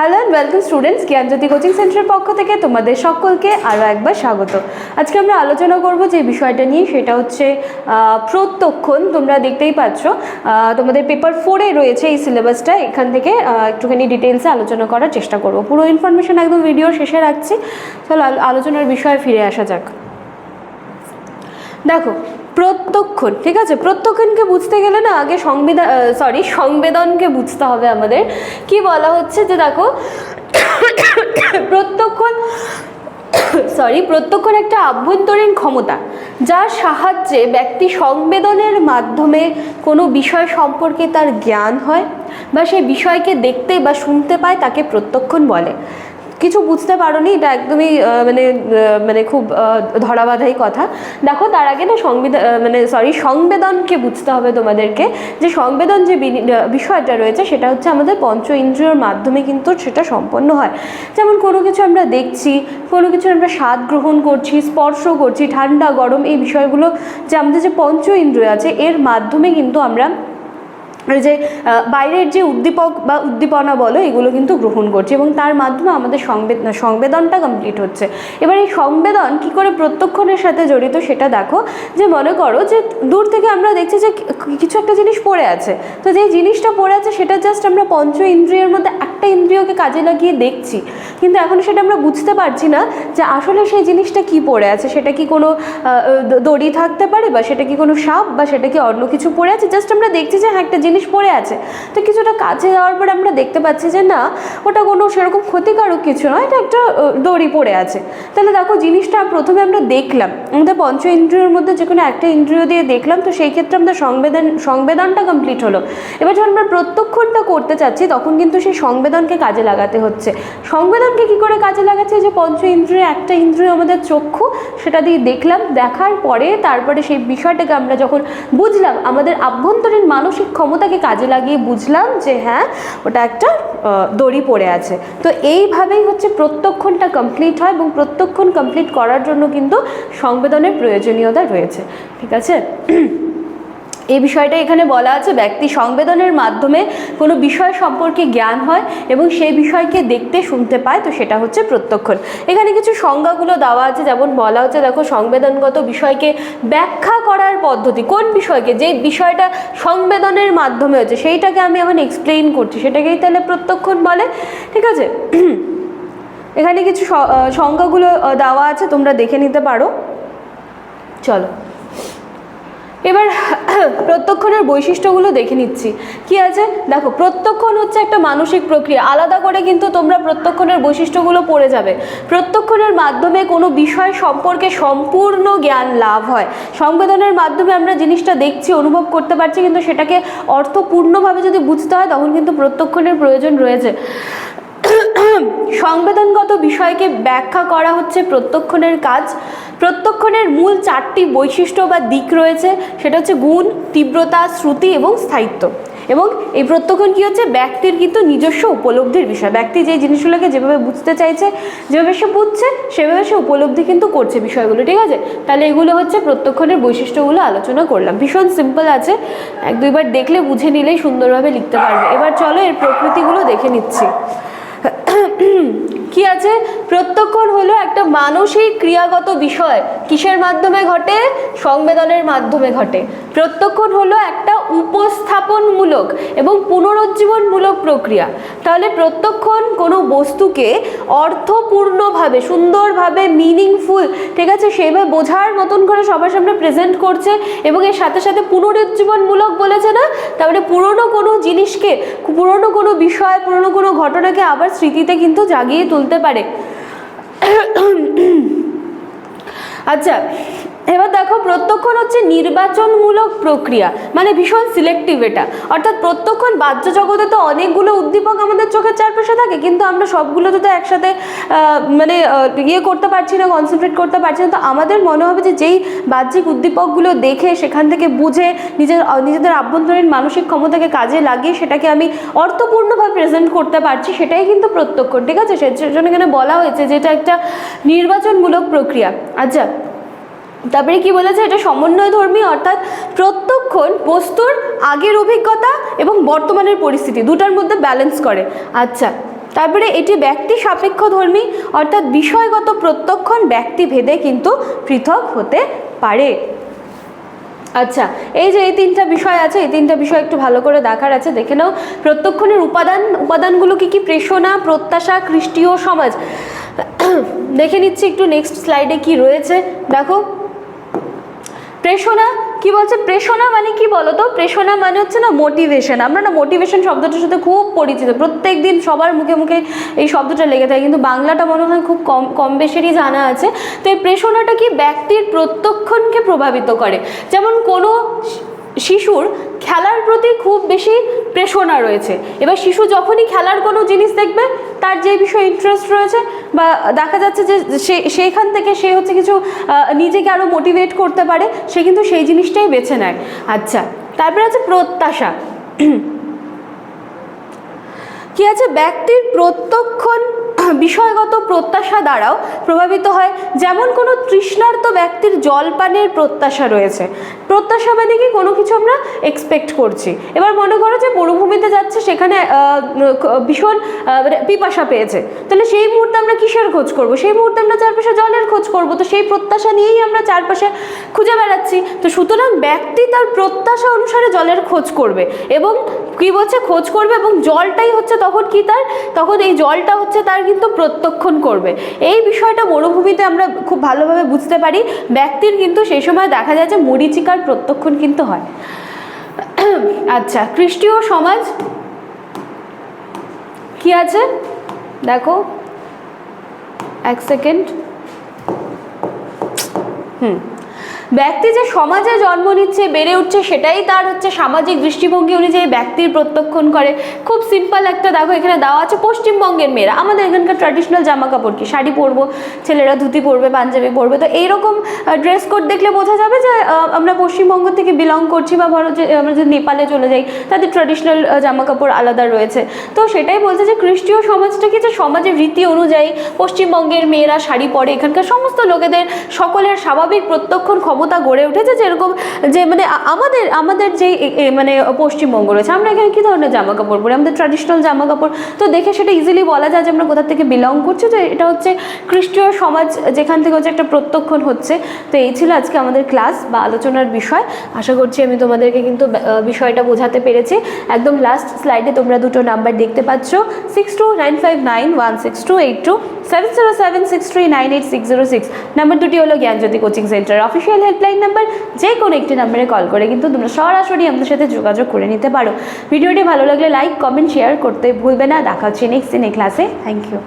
Hello and welcome students Gyanjyoti coaching সেন্টারের পক্ষ থেকে তোমাদের সকলকে আরও একবার স্বাগত। আজকে আমরা আলোচনা করব যে বিষয়টা নিয়ে, সেটা হচ্ছে প্রত্যক্ষণ। তোমরা দেখতেই পাচ্ছ তোমাদের পেপার ফোরে রয়েছে এই সিলেবাসটা এখান থেকে একটুখানি ডিটেলসে আলোচনা করার চেষ্টা করব। পুরো ইনফরমেশন একদম ভিডিও শেষে রাখছি। চলো আলোচনার বিষয়ে ফিরে আসা যাক। দেখো প্রত্যক্ষণ, ঠিক আছে? প্রত্যক্ষণকে বুঝতে গেলে না আগে সংবিধান সরি সংবেদনকে বুঝতে হবে আমাদের। কি বলা হচ্ছে যে দেখো, প্রত্যক্ষণ সরি প্রত্যক্ষণ একটা আভ্যন্তরীণ ক্ষমতা, যার সাহায্যে ব্যক্তি সংবেদনের মাধ্যমে কোনো বিষয় সম্পর্কে তার জ্ঞান হয় বা সেই বিষয়কে দেখতে বা শুনতে পায়, তাকে প্রত্যক্ষণ বলে। কিছু বুঝতে পারোনি, এটা একদমই মানে মানে খুব ধরাবাধাই কথা। দেখো, তার আগে না সংবিধান মানে সরি সংবেদনকে বুঝতে হবে তোমাদেরকে। যে সংবেদন যে বিষয়টা রয়েছে, সেটা হচ্ছে আমাদের পঞ্চ ইন্দ্রিয়র মাধ্যমে কিন্তু সেটা সম্পন্ন হয়। যেমন কোনো কিছু আমরা দেখছি, কোনো কিছু আমরা স্বাদ গ্রহণ করছি, স্পর্শ করছি, ঠান্ডা, গরম, এই বিষয়গুলো যে আমাদের যে পঞ্চ ইন্দ্রিয় আছে, এর মাধ্যমে কিন্তু আমরা যে বাইরের যে উদ্দীপক বা উদ্দীপনা বলো, এগুলো কিন্তু গ্রহণ করছে এবং তার মাধ্যমে আমাদের সংবেদ, সংবেদনটা কমপ্লিট হচ্ছে। এবার এই সংবেদন কি করে প্রত্যক্ষণের সাথে জড়িত সেটা দেখো। যে মনে করো যে, দূর থেকে আমরা দেখছি যে কিছু একটা জিনিস পড়ে আছে। তো যে জিনিসটা পড়ে আছে, সেটা জাস্ট আমরা পঞ্চ ইন্দ্রিয়ের মধ্যে একটা ইন্দ্রিয়কে কাজে লাগিয়ে দেখছি। কিন্তু এখন সেটা আমরা বুঝতে পারছি না যে, আসলে সেই জিনিসটা কি পড়ে আছে। সেটা কি কোনো দড়ি থাকতে পারে বা সেটা কি কোনো সাপ বা সেটা কি অন্য কিছু পড়ে আছে? জাস্ট আমরা দেখছি যে হ্যাঁ একটা জিনিস পড়ে আছে। তো কিছুটা কাছে যাওয়ার পরে আমরা দেখতে পাচ্ছি যে না, ওটা কোনো সেরকম ক্ষতিকারক কিছু নয়, এটা একটা দড়ি পড়ে আছে। তাহলে দেখো জিনিসটা প্রথমে আমরা দেখলাম। আমাদের পঞ্চ ইন্দ্রিয়ের মধ্যে যে কোনো একটা ইন্দ্রিয় দিয়ে দেখলাম, তো সেই ক্ষেত্রে আমাদের সংবেদন, সংবেদনটা কমপ্লিট হলো। এবার যখন আমরা প্রত্যক্ষণটা করতে চাচ্ছি, তখন কিন্তু সেই সংবেদনকে কাজে লাগাতে হচ্ছে। সংবেদনকে কি করে কাজে লাগাচ্ছে? যে পঞ্চ ইন্দ্রিয়, একটা ইন্দ্রিয় আমাদের চক্ষু, সেটা দিয়ে দেখলাম, দেখার পরে তারপরে সেই বিষয়টাকে আমরা যখন বুঝলাম, আমাদের আভ্যন্তরীণ মানসিক ক্ষমতাকে কাজে লাগিয়ে বুঝলাম যে হ্যাঁ ওটা একটা দড়ি পড়ে আছে। তো এইভাবেই হচ্ছে প্রত্যক্ষণটা কমপ্লিট হয় এবং প্রত্যক্ষণ কমপ্লিট করার জন্য কিন্তু সংবেদনের প্রয়োজনীয়তা রয়েছে। ঠিক আছে? এই বিষয়টা এখানে বলা আছে, ব্যক্তি সংবেদনের মাধ্যমে কোনো বিষয় সম্পর্কে জ্ঞান হয় এবং সেই বিষয়কে দেখতে, শুনতে পায়, তো সেটা হচ্ছে প্রত্যক্ষণ। এখানে কিছু সংজ্ঞাগুলো দেওয়া আছে, যেমন বলা হচ্ছে, দেখো, সংবেদনগত বিষয়কে ব্যাখ্যা করার পদ্ধতি। কোন বিষয়কে? যে বিষয়টা সংবেদনের মাধ্যমে হচ্ছে, সেইটাকে আমি এখন এক্সপ্লেইন করছি। সেটাকেই তাহলে প্রত্যক্ষণ বলে, ঠিক আছে? এখানে কিছু সংজ্ঞাগুলো দেওয়া আছে, তোমরা দেখে নিতে পারো। চলো। এবার প্রত্যক্ষণের বৈশিষ্ট্যগুলো দেখে নিচ্ছি। কি আছে? দেখো, প্রত্যক্ষণ হচ্ছে একটা মানসিক প্রক্রিয়া। আলাদা করে কিন্তু তোমরা প্রত্যক্ষণের বৈশিষ্ট্যগুলো পড়ে যাবে। প্রত্যক্ষণের মাধ্যমে কোনো বিষয় সম্পর্কে সম্পূর্ণ জ্ঞান লাভ হয়। সংবেদনের মাধ্যমে আমরা জিনিসটা দেখছি, অনুভব করতে পারছি, কিন্তু সেটাকে অর্থপূর্ণভাবে যদি বুঝতে হয়, তখন কিন্তু প্রত্যক্ষণের প্রয়োজন রয়েছে। সংবেদনগত বিষয়কে ব্যাখ্যা করা হচ্ছে প্রত্যক্ষণের কাজ। প্রত্যক্ষণের মূল চারটি বৈশিষ্ট্য বা দিক রয়েছে, সেটা হচ্ছে গুণ, তীব্রতা, শ্রুতি এবং স্থায়িত্ব। এবং এই প্রত্যক্ষণ কী হচ্ছে? ব্যক্তির কিন্তু নিজস্ব উপলব্ধির বিষয়। ব্যক্তি যে জিনিসগুলোকে যেভাবে বুঝতে চাইছে, যেভাবে সে বুঝছে, সেভাবে সে উপলব্ধি কিন্তু করছে বিষয়গুলো, ঠিক আছে? তাহলে এগুলো হচ্ছে প্রত্যক্ষণের বৈশিষ্ট্যগুলো আলোচনা করলাম। ভীষণ সিম্পল আছে। এক দুইবার দেখলে, বুঝে নিলেই সুন্দরভাবে লিখতে পারবে। এবার চলো এর প্রকৃতিগুলো দেখে নিচ্ছি। কি আছে? প্রত্যক্ষণ হলো একটা মানসিক ক্রিয়াগত বিষয় কিসের মাধ্যমে ঘটে? সংবেদনের মাধ্যমে ঘটে। প্রত্যক্ষণ হলো একটা উপস্থাপনমূলক এবং পুনরুজ্জীবনমূলক প্রক্রিয়া। তাহলে প্রত্যক্ষণ কোনো বস্তুকে অর্থপূর্ণভাবে, সুন্দরভাবে মিনিংফুল ঠিক আছে সেইভাবে বোঝার মতন করে সবার সামনে প্রেজেন্ট করছে এবং এর সাথে সাথে পুনরুজ্জীবনমূলক বলেছে না? তাহলে পুরনো কোনো জিনিসকে, পুরনো কোনো বিষয়, পুরনো কোনো ঘটনাকে আবার স্মৃতিতে কিন্তু জাগিয়ে তুলতে পারে। আচ্ছা এবার দেখো, প্রত্যক্ষণ হচ্ছে নির্বাচনমূলক প্রক্রিয়া মানে ভীষণ সিলেক্টিভ এটা। অর্থাৎ প্রত্যক্ষণ বাহ্য জগতে তো অনেকগুলো উদ্দীপক আমাদের চোখের চারপাশে থাকে, কিন্তু আমরা সবগুলোতে তো একসাথে মানে ইয়ে করতে পারছি না কনসেন্ট্রেট করতে পারছি না। তো আমাদের মনে হবে যে যেই বাহ্যিক উদ্দীপকগুলো দেখে, সেখান থেকে বুঝে, নিজের নিজেদের আভ্যন্তরীণ মানসিক ক্ষমতাকে কাজে লাগিয়ে সেটাকে আমি অর্থপূর্ণভাবে প্রেজেন্ট করতে পারছি, সেটাই কিন্তু প্রত্যক্ষ, ঠিক আছে? সেজন্য এখানে বলা হয়েছে যে এটা একটা নির্বাচনমূলক প্রক্রিয়া। আচ্ছা তারপরে কি বলেছে? এটা সমন্বয় ধর্মী, অর্থাৎ প্রত্যক্ষণ বস্তুর আগের অভিজ্ঞতা এবং বর্তমানের পরিস্থিতি দুটার মধ্যে ব্যালেন্স করে। আচ্ছা তারপরে এটি ব্যক্তি সাপেক্ষ ধর্মী, অর্থাৎ বিষয়গত প্রত্যক্ষণ ব্যক্তি ভেদে কিন্তু পৃথক হতে পারে। আচ্ছা এই যে এই তিনটা বিষয় আছে, এই তিনটা বিষয় একটু ভালো করে দেখার আছে, দেখে নাও। প্রত্যক্ষণের উপাদান উপাদানগুলো কি কি প্রেষণা, প্রত্যাশা খ্রিস্টীয় সমাজ? দেখে নিচ্ছি একটু নেক্সট স্লাইডে কি রয়েছে। দেখো প্রেষণা, কি বলছে? প্রেষণা মানে কি বলতো প্রেষণা মানে হচ্ছে না মোটিভেশন আমরা না মোটিভেশন শব্দটার সাথে খুব পরিচিত। প্রত্যেক দিন সবার মুখে মুখে এই শব্দটা লেগে থাকে। কিন্তু বাংলাটা মনে হয় খুব কম কম বেশিরই জানা আছে। তো এই প্রেষণাটা কি ব্যক্তির প্রত্যক্ষণকে প্রভাবিত করে? যেমন কোনো শিশুর খেলার প্রতি খুব বেশি প্রেষণা রয়েছে। এবার শিশু যখনই খেলার কোনো জিনিস দেখবে, তার যে বিষয়ে ইন্টারেস্ট রয়েছে বা দেখা যাচ্ছে যে সে, সেইখান থেকে সে হচ্ছে কিছু নিজেকে আরও মোটিভেট করতে পারে, সে কিন্তু সেই জিনিসটাই বেছে নেয়। আচ্ছা তারপরে আছে প্রত্যাশা। কি আছে? ব্যক্তির প্রত্যক্ষণ বিষয়গত প্রত্যাশা দ্বারাও প্রভাবিত হয়। যেমন কোনো তৃষ্ণার্ত ব্যক্তির জলপানের প্রত্যাশা রয়েছে। প্রত্যাশা মানে কি? কোনো কিছু আমরা এক্সপেক্ট করছি। এবার মনে করো যে মরুভূমিতে যাচ্ছে, সেখানে ভীষণ মানে পিপাসা পেয়েছে। তাহলে সেই মুহূর্তে আমরা কিসের খোঁজ করব? সেই মুহূর্তে আমরা চারপাশে জলের খোঁজ করব। তো সেই প্রত্যাশা নিয়েই আমরা চারপাশে খুঁজে বেড়াচ্ছি। তো সুতরাং ব্যক্তি তার প্রত্যাশা অনুসারে জলের খোঁজ করবে এবং কি বলছে? খোঁজ করবে এবং জলটাই হচ্ছে তখন কি তার? তখন এই জলটা হচ্ছে তার কিন্তু প্রত্যক্ষণ করবে। এই বিষয়টা মরুভূমিতে আমরা খুব ভালোভাবে বুঝতে পারি। ব্যক্তির কিন্তু সেই সময় দেখা যায় যে মরিচিকার প্রত্যক্ষণ কিন্তু হয়। আচ্ছা খ্রিস্টীয় সমাজ কি আছে? দেখো। এক সেকেন্ড। হুম। ব্যক্তি যে সমাজে জন্ম নিচ্ছে, বেড়ে উঠছে, সেটাই তার হচ্ছে সামাজিক দৃষ্টিভঙ্গি অনুযায়ী ব্যক্তির প্রত্যক্ষণ করে। খুব সিম্পল একটা দেখো, এখানে দেওয়া আছে, পশ্চিমবঙ্গের মেয়েরা। আমাদের এখানকার ট্র্যাডিশনাল জামা কাপড় কি? শাড়ি পরবো, ছেলেরা ধুতি পরবে, পাঞ্জাবি পরবে। তো এইরকম ড্রেস কোড দেখলে বোঝা যাবে যে আমরা পশ্চিমবঙ্গ থেকে বিলং করছি বা ধরো যে, আমরা যদি নেপালে চলে যাই, তাদের ট্র্যাডিশনাল জামা কাপড় আলাদা রয়েছে। তো সেটাই বলছে যে খ্রিস্টীয় সমাজটা কি যে সমাজের রীতি অনুযায়ী পশ্চিমবঙ্গের মেয়েরা শাড়ি পরে, এখানকার সমস্ত লোকেদের সকলের স্বাভাবিক প্রত্যক্ষণ ক্ষমতা গড়ে উঠেছে যেরকম যে মানে আমাদের আমাদের যে মানে পশ্চিমবঙ্গ রয়েছে, আমরা এখানে কী ধরনের জামা কাপড় পরি? আমাদের ট্র্যাডিশনাল জামা কাপড় তো দেখে সেটা ইজিলি বলা যায় যে আমরা কোথা থেকে বিলং করছি, তো এটা হচ্ছে খ্রিস্টীয় সমাজ যেখান থেকে হচ্ছে একটা প্রত্যক্ষণ হচ্ছে। তো এই ছিল আজকে আমাদের ক্লাস বা আলোচনার বিষয়। আশা করছি আমি তোমাদেরকে কিন্তু বিষয়টা বোঝাতে পেরেছি। একদম লাস্ট স্লাইডে তোমরা দুটো নাম্বার দেখতে পাচ্ছ। Six two nine five nine one six two eight two seven zero seven six three nine eight six zero six number দুটি হলো Gyanjyoti coaching centre official helpline number যে কোনো একটি নাম্বারে কল করে কিন্তু তোমরা সরাসরি আমাদের সাথে যোগাযোগ করে নিতে পারো। ভিডিওটি ভালো লাগলে লাইক কমেন্ট শেয়ার করতে ভুলবে না। দেখা হচ্ছে নেক্সট দিনে ক্লাসে থ্যাংক ইউ